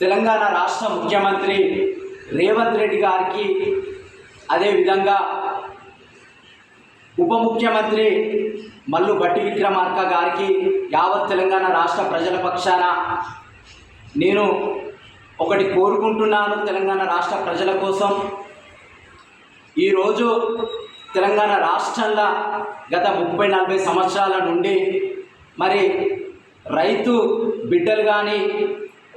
తెలంగాణ రాష్ట్ర ముఖ్యమంత్రి రేవంత్ రెడ్డి గారికి అదేవిధంగా ఉప ముఖ్యమంత్రి మల్లు బట్టి విక్రమార్క గారికి యావత్ తెలంగాణ రాష్ట్ర ప్రజల పక్షాన నేను ఒకటి కోరుకుంటున్నాను తెలంగాణ రాష్ట్ర ప్రజల కోసం. ఈరోజు తెలంగాణ రాష్ట్రంలో గత ముప్పై నలభై సంవత్సరాల నుండి మరి రైతు బిడ్డలు కానీ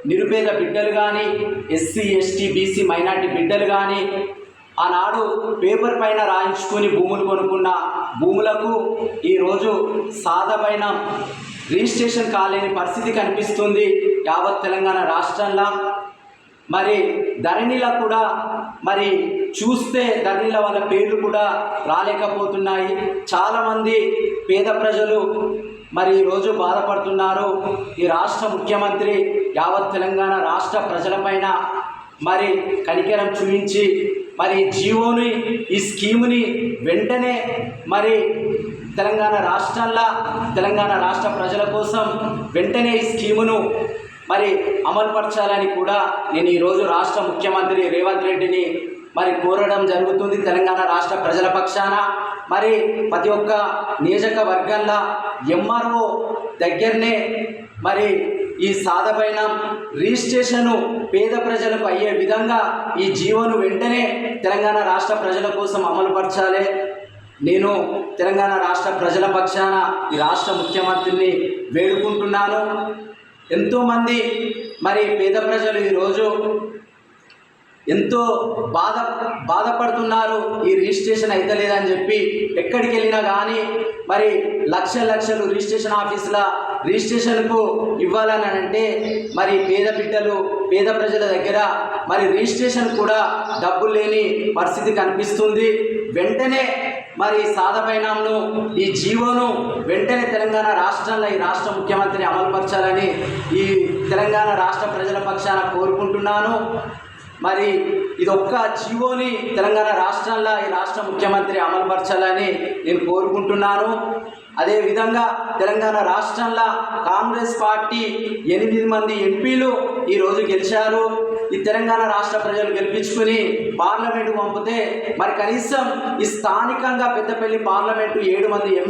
నిరుపేద బిడ్డలు కానీ ఎస్సీ ఎస్టీ బీసీ మైనార్టీ బిడ్డలు కానీ ఆనాడు పేపర్ పైన రాయించుకొని భూములు కొనుక్కున్న భూములకు ఈరోజు సాధమైన రిజిస్ట్రేషన్ కాలేని పరిస్థితి కనిపిస్తుంది. యావత్ తెలంగాణ రాష్ట్రంలో. మరి ధరణిల కూడా మరి చూస్తే ధరణిల వాళ్ళ పేర్లు కూడా రాలేకపోతున్నాయి. చాలామంది పేద ప్రజలు మరి ఈరోజు బాధపడుతున్నారు. ఈ రాష్ట్ర ముఖ్యమంత్రి యావత్ తెలంగాణ రాష్ట్ర ప్రజలపైన మరి కనికరం చూపించి మరి జీవోని ఈ స్కీముని వెంటనే మరి తెలంగాణ రాష్ట్రంలో తెలంగాణ రాష్ట్ర ప్రజల కోసం వెంటనే ఈ స్కీమును మరి అమలుపరచాలని కూడా నేను ఈరోజు రాష్ట్ర ముఖ్యమంత్రి రేవంత్ రెడ్డిని మరి కోరడం జరుగుతుంది. తెలంగాణ రాష్ట్ర ప్రజల పక్షాన మరి ప్రతి ఒక్క నియోజకవర్గంలో ఎంఆర్ఓ దగ్గరనే మరి ఈ సాధపైన రిజిస్ట్రేషను పేద ప్రజలకు అయ్యే విధంగా ఈ జీవోను వెంటనే తెలంగాణ రాష్ట్ర ప్రజల కోసం అమలుపరచాలి నేను తెలంగాణ రాష్ట్ర ప్రజల పక్షాన ఈ రాష్ట్ర ముఖ్యమంత్రిని వేడుకుంటున్నాను. ఎంతోమంది మరి పేద ప్రజలు ఈరోజు ఎంతో బాధ బాధపడుతున్నారు. ఈ రిజిస్ట్రేషన్ అయితే లేదని చెప్పి ఎక్కడికి వెళ్ళినా కానీ మరి లక్ష లక్షలు రిజిస్ట్రేషన్ ఆఫీసుల రిజిస్ట్రేషన్కు ఇవ్వాలని అంటే మరి పేద బిడ్డలు పేద ప్రజల దగ్గర మరి రిజిస్ట్రేషన్ కూడా డబ్బులు లేని పరిస్థితి కనిపిస్తుంది. వెంటనే మరి సాధపైనాంను ఈ జీవోను వెంటనే తెలంగాణ రాష్ట్రంలో ఈ రాష్ట్ర ముఖ్యమంత్రి అమలుపరచాలని ఈ తెలంగాణ రాష్ట్ర ప్రజల పక్షాన కోరుకుంటున్నాను. మరి ఇది ఒక్క జీవోని తెలంగాణ రాష్ట్రంలో ఈ రాష్ట్ర ముఖ్యమంత్రి అమలుపరచాలని నేను కోరుకుంటున్నాను. అదేవిధంగా తెలంగాణ రాష్ట్రంలో కాంగ్రెస్ పార్టీ ఎనిమిది మంది ఎంపీలు ఈరోజు గెలిచారు. ఈ తెలంగాణ రాష్ట్ర ప్రజలు గెలిపించుకుని పార్లమెంటు పంపితే మరి కనీసం ఈ స్థానికంగా పెద్దపల్లి పార్లమెంటు ఏడు మంది